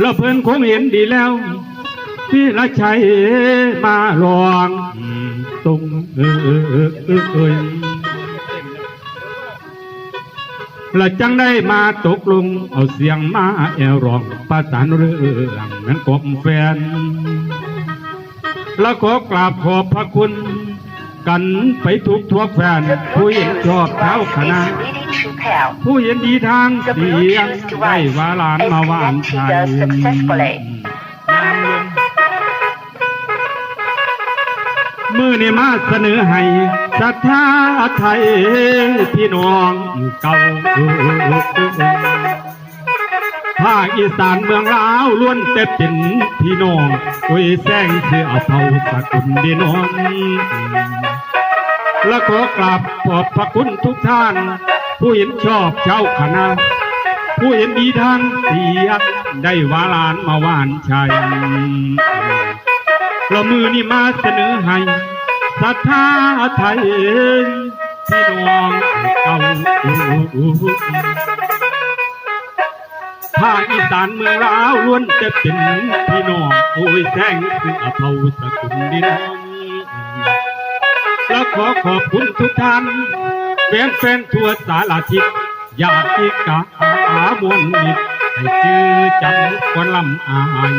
แล้วเพิ่นคงเห็นดีแล้วพี่ละชัยมาลองตรงเออเออเออเออเอยละจังได้มาตกลง เอาเสียงมาแอวร้องประสานเรื่องนั้นกบแฟน แล้วขอกราบขอบพระคุณ กันไปทุกทั่วแฟน ผู้เห็นชอบเท้าคณะ ผู้เห็นดีทางเสียงได้ว่าหลานมาหวานชัย successfully. มือนี่มาเสนอให้ศรัทธาไทยพี่น้องเก่าภาคอีสานเมืองลาวล้วนแต่เป็นพี่น้องคุยแซงเสื้อเผาสกุลดีน้องและขอกราบขอบพระคุณทุกท่าน ผู้เห็นชอบเจ้าคณะ ผู้เห็นดีทางเสียได้วาลานมาหวานชัยเรามือนี่มาเสนอให้ศรัทธาไทยพี่น้องเก่าภาคอีสานเมืองลาวล้วนจะเป็นพี่น้องโอ้ยแซงซึ่งอภาสกุลดีน้องและขอขอบคุณทุกท่าน แฟนแฟนๆทั่วสารทิศญาติกามวลมิตรให้ชื่อจำกวนลำอาย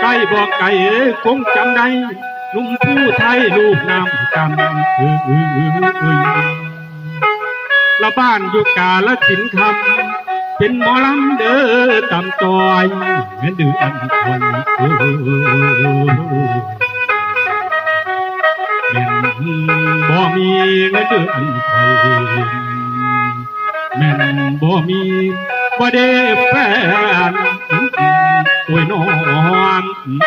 ใกล้บอกไก่คงจำได้นุ่มผู้ไทยลูกน้ำกำเอ้ยเอ้ยเอ้ยเอ้ยละบ้านอยู่กาละสินคำเป็นหมอลำเด้อตำตอยเงินดือนคนเอ้ยแม่น บ่มีเงินเดือนคอยแม่นบ่มีบ่ได้แฟนโอ้ยน้องโอ้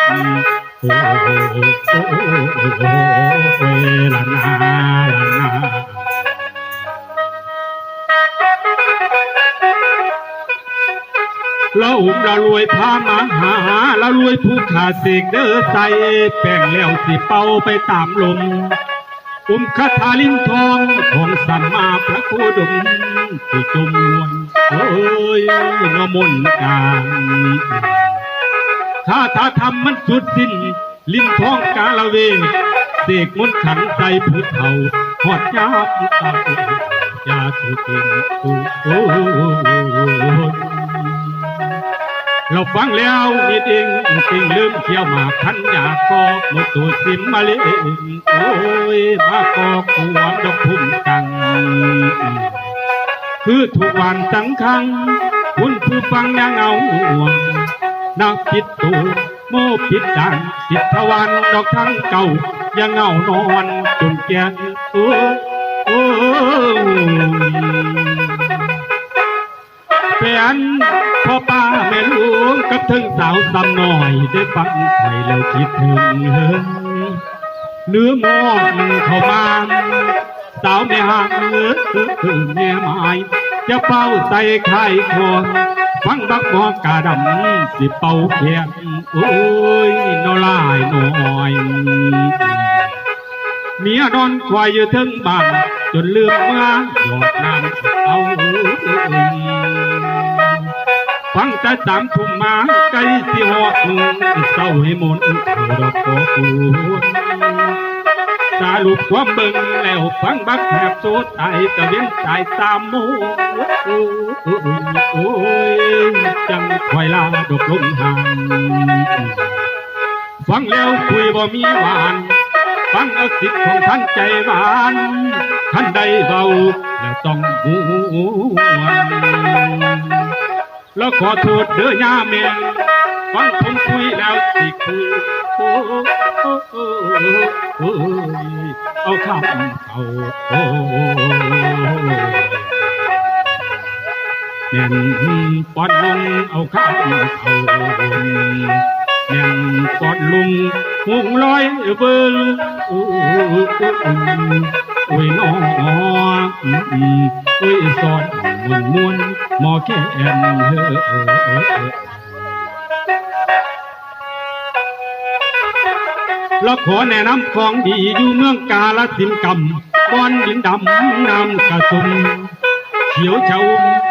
โอ้โอ้ยละนาละนาเราอุ้มเรารวยพามาหาเรารวยผู้ขาเสกเด้อใส่แป้งแล้วสิเป่าไปตามลม อุ้มคาถาลิ้นทองของสัมมาพระโคดมที่จมวนโอ้ยนมนการคาถาธรรมมันสุดสิ้น ลิ้นทองกาละเวเสกมนต์ขังใจผู้เฒ่าหอดยาบตาจาสุตินโอ้โอ้ เราฟังแล้วนิดเองจริงลืมเที่ยวหมากขันอยากกอกหมดตัวสิมมาเลงโอ้ยมากอกขวามดอกพุ่มกัง คือทุกวันสังคัง คุณผู้ฟังยังเอาห่วงนักผิดตัวโมผิดดังสิทธวันดอกทั้งเก่า ยังเงานอนจนแก่โอ้โอ้แฟนพ่อป้า แม่ลุงกับถึงสาวซ้ำหน่อยได้ฟังไทยแล้วคิดถึงเฮ้ยเนื้อมองเข้ามาสาวแม่หางเออเออเออแม่ไม้จะเป่าใส่ไข่คนฟังบักบอกกาดำสิเป่าเขียนโอ้ยนอลายน้อยเมียนอนควายอยู่ถึงบ้านจนลืมมื่อหยอดน้ำเอา ฟังแต่สามทุ่มมาไกลสิหอดเศร้าให้หมนเขาดอกโกคูสารุปความบิ่งแล้วฟังบักแถบโซดไอตะเวียนสายตามโมโอ้ยโอ้ยจังควายลาดอกลงหางฟังแล้วคุยบ่มีหวานฟังเอาสิทธิ์ของท่านใจหวานท่านใดเบาแล้วต้องหวน แล้วขอโทษเด้อย่าแม่ฟังผมคุยแล้วสิคุยโอ้โอ้โอ้โอ้เอาคำเขาโอ้แม่นปอดลุงเอาคำเขาแม่นปอดลุงหงลอยเบิ่งโอ้โอ้ยน้องโอ้ยสอดมวนมวน หมอแก่นเฮ้อแล้วขอแนะนำของดีอยู่เมืองกาลสินกำบอนดินดำน้ำกระสุมเขียวเฉา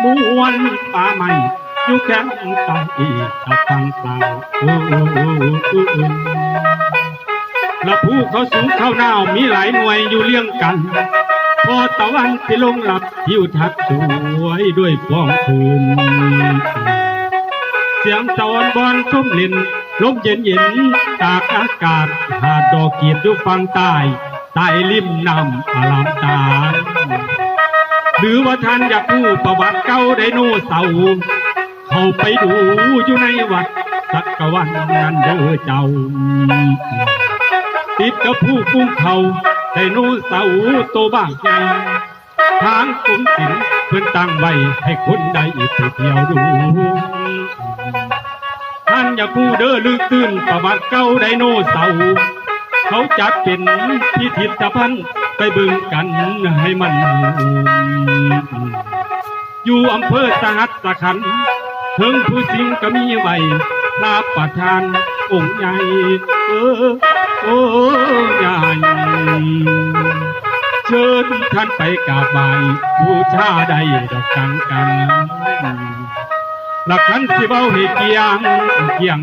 มวนป่าไม้อยู่แก้มตาอีตะฟังเปล่าโอ้โอ้โอ้โอ้โอ้และผู้เขาสูงเข้าหน้าวมีหลายหน่วยอยู่เลี้ยงกัน พอตะวันที่ลงหลับทิวทัศน์สวยด้วยฟองคืน เสียงตะวันบอนส้มลินลมเย็นเย็นตากอากาศ หาดดอกเกียดอยู่ฝั่งใต้ใต้ริมน้ำอารามตาหรือว่าท่านอยากรู้ประวัติเก่าไดโนเสาร์เข้าไปดูอยู่ในวัดสักกวันนั้นเด้อเจ้า ติดกับผู้กุ้งเขา ไดโนเสาร์โตวบ้างใหญ่ทางกรมศิลป์เพื่อนตั้งไว้ให้คนได้ไปเที่ยวดูท่านอย่าพูดเด้อลึกตื้นประวัติเก่าไดโนเสาร์เขาจัดเป็นพิพิธภัณฑ์ไปบึงกันให้มัน อยู่อำเภอสหัสขันเพิ่งผู้สิงก็มีไว้พระประธานองค์ใหญ่เออโอ้ใหญ่ เชิญท่านไปกราบไหว้บูชาได้ดอกกังกันหลักขันสิเบาให้เกียงเกียง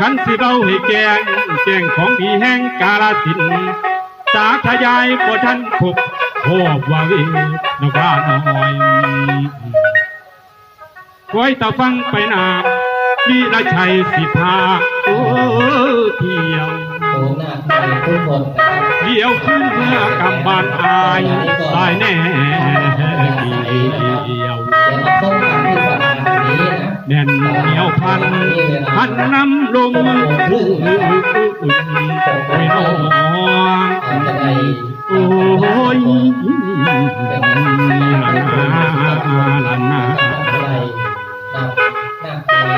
ขันสิเบาให้แกงแกงของดีแห่งกาลสินสาธยายบ่ทันพบโอ้ว่าเวนกว่าน้อยคอยตาฟังไปนามีละชัยสิพาโอ้เที่ยว โอ้หน้าใครทุกคนนะครับเลี้ยวขึ้นเมื่อกำบานอายตายแน่เดียวเดี๋ยวมาพบกันที่สนามนี้นะแน่นเหนียวพันพันน้ำลงอุ่นไปน้องอาจจะได้โอ้ยลันนาอะไรนะหน้า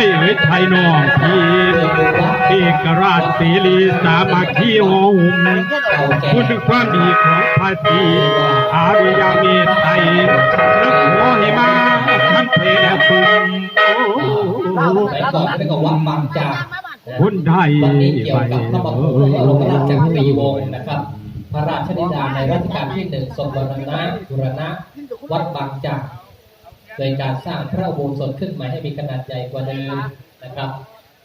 ให้เอ๋ยไทยน้องพี่ๆเพื่อดูวัดเอกราชเสรีสามัคคีโอหุ่มผู้ถึงความดีของภาษีอาริยเมตไตรแล้วขอให้มาคันเพลคุณไหนก่อนเป็นกับวัดบางจากคนไทยวันนี้เกี่ยวกับพระบรมราชโองค์ราชจักรีวงศ์นะครับ พระราชธิดาในรัชกาลที่หนึ่งทรงบรณะบุรณะวัดบางจาก โดยการสร้างพระอุโบสถขึ้นใหม่ให้มีขนาดใหญ่กว่าเดิมนะครับ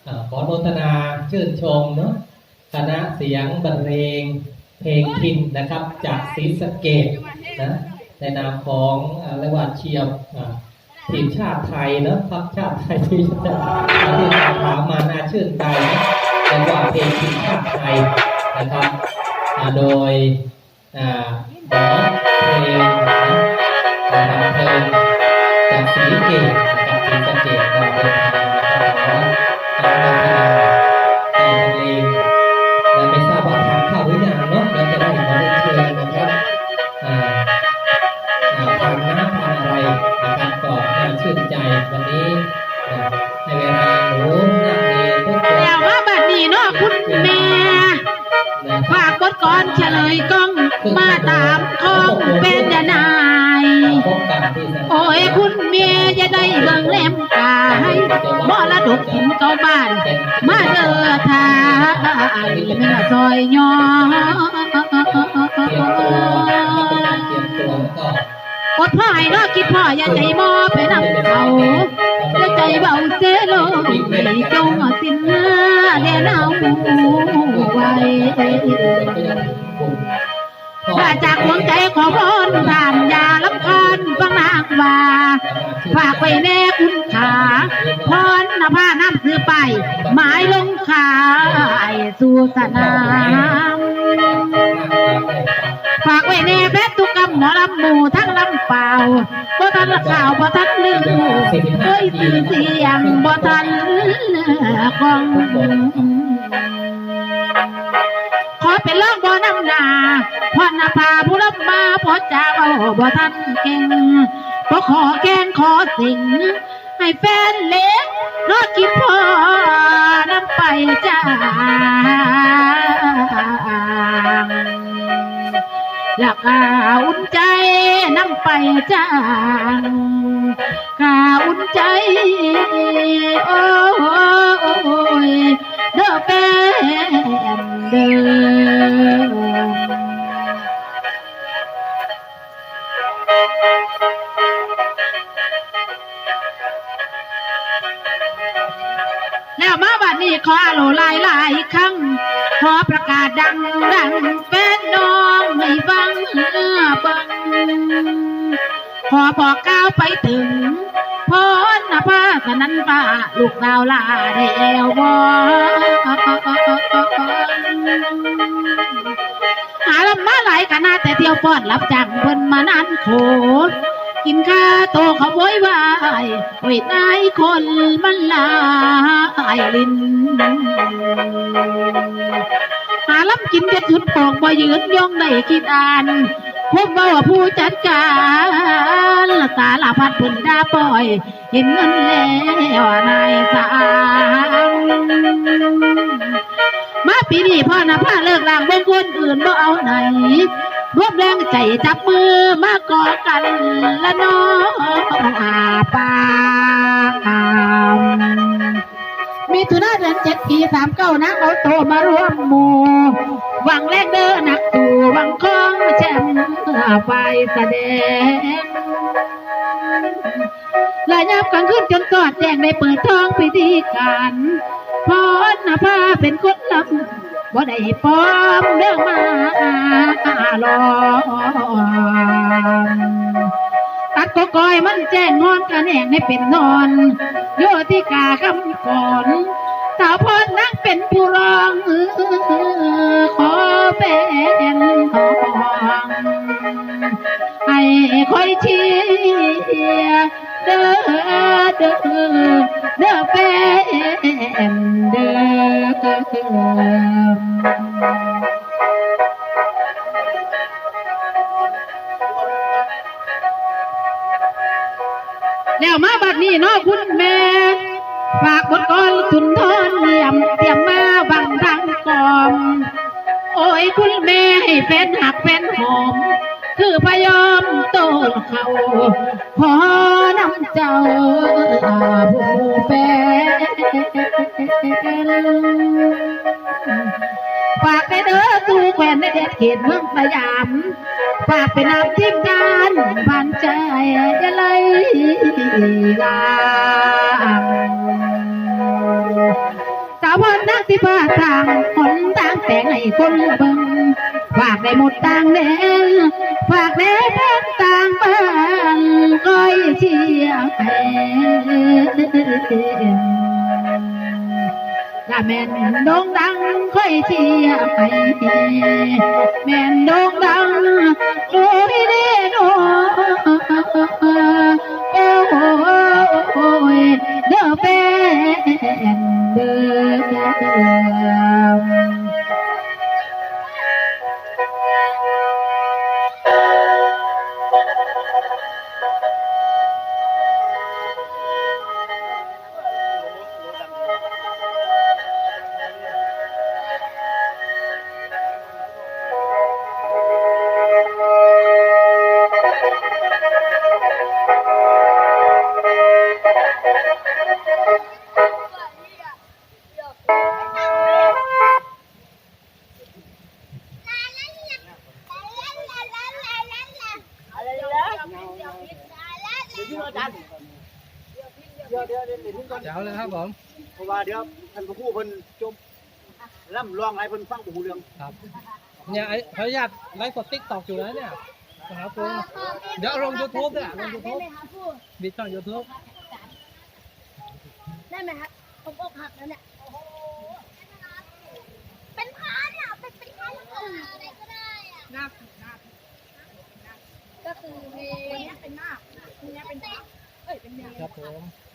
อขอโนทนาชื่นชมเนาะคณะเสียงบรรเลงเพลงพินนะครับ จากศรีสะเกดนะในนามของอ่าเรียกว่าเชียร์ทีมชาติไทยเนอะพักชาติไทยที่จะที่จะถามมาน่าชื่นใจนะเป็นว่าเพลงทีมชาติไทยนะครับโดยหมอเพลงนะนะครับเพลง จากสีเกตนะครับสีสะเกตก็เดินทางมาขออนุโมทนาในเลงและไม่ทราบว่าทานข้าวหรือยังเนาะเราจะได้ขอเรียนเชิญนะครับอ่าอ่าทานน้ำทานอะไรนะครับก็น่าชื่นใจวันนี้นะในเวลาหนูนักเรีทุกคนแล้วมาบัดนี้เนาะคุณแม่ฝากกดก่อนเฉลยกล้องมาตามของเป็นยานา พบกันที่สนามโอ้ยคุณแม่จะได้เบิ่งแหลมกาให้บ่รดกหินเก่าบ้าน มาเด้อทายแม่ละซอยย่อเตรียมตัวนะครับเป็นกายมตัวแล้วก็กดพ่อให้เนาะคิดพ่ออย่าใจบ่ไปนำเขาอย่าใจเบาเจโลให้จงสิ้นแน่เอาไว้ จากดวงใจขอพรท่านอย่าลำคาญฟังนางว่าฝากไว้แน่คุณขาพรนภาน้ำซื้อไป หมายลงขายสู่สนามฝากไว้แน่แพทย์ทุกกรรมหมอลำหมูทั้งลำเปล่าบ่ทันข่าวบ่ทันลืมเอ้ยสื่อเสียงบ่ทันกอง พรณภาผู้รับมาพอจะเอาบ่ทันเก่งก็ขอแกนขอสิ่ง ให้แฟนเล็กรอกินพ่อนำไปจ้าอยากอาอุ่นใจนำไปจ้างกาอุ่นใจโอ้ มาบัดนี้ขออาโลลายหลายครั้งขอประกาศดังดังแฟนน้องไม่ฟังเอื้อบังขอบอกก้าวไปถึงพรนภาสนันฟ้าลูกดาวลาได้แอวบอหาลำมาหลายกันนาแต่เที่ยวป้อนรับจ้างเพิ่นมานานโขด กินข้าโตขโวยวายเวทนายคนมันลายลินหาล้ำกินจนสุดปอกบ่ยืนย่องได้คิดอ่าน พบว่าผู้จัดการสารพัดผลดาปล่อยเห็นเงินแล้วนายสางมาปีนี้พ่อนะพาเลิกลางบงคนอื่นบ่เอาไหนรวมแรงใจจับมือมาก่อกันละน้องอาปามมีทุนาเดือนเจ็ดปีสามเก้านะเขาโตมารวมหมู่หวังแรกเด้อหนัก มป์ไฟแสดงลายยับกลางคืนจนกอดแจงในเปิดทองพิธีการพรนภาเป็นคนลำบ่ได้ปลอมเรื่องมาลอกตัดก็กอยมันแจ้งงอนกันแหงให้เป็นนอน โยติกาคำก่อนสาวพรนักเป็นผู้ร้องขอเป็นทอง คอยเชียร์เด้อเด้อเด้อเป็นเด้อแล้วมาบัดนี้เนาะคุณแม่ ฝากบทกลสุนทรเยี่ยมเตรียมมาบังทางกอม โอ้ยคุณแม่ให้แฟนหักแฟนหอม คือพยอ เขาขอนำเจ้าผู้แฟนฝากไปเด้อสู่แควนในเด็ดเขตเมืองสยามฝากไปนำทีมงานบ้านใจจะเลยลางสาวพรนักสิพาทางคนต่างแต่งให้คนเบิ่งฝากได้หมดต่างแดน ฝากได้แฟนต่างบ้านคอยเชียร์ให้ถ้าแม่นดงดังค่อยเชียร์ไป แม่นดงดังโอ้ยเด้โอ้โอ้ยเด้อแฟนเด้อ เดี๋ยวเลยครับผมเพราะว่าเดี๋ยวท่านผู้คู่เพิ่นจมล่ำร้องให้เพิ่นฟังบ่ฮู้เรื่องครับเนี่ยไอ้ขออนุญาตไลฟ์สดติ๊กตอกอยู่แล้วเนี่ยนะครับคุณเดี๋ยวลงยูทูบเนี่ยลงยูทูบบิดช่องยูทูบได้ไหมครับผมอกหักแล้วเนี่ยเป็นพาเนี่ยเป็นเป็นพาอะไรก็ได้อะหน้าหน้าก็คือมีวันนี้เป็นหน้าวันนี้เป็นหน้าเอ้ยเป็นหน้าครับผมเ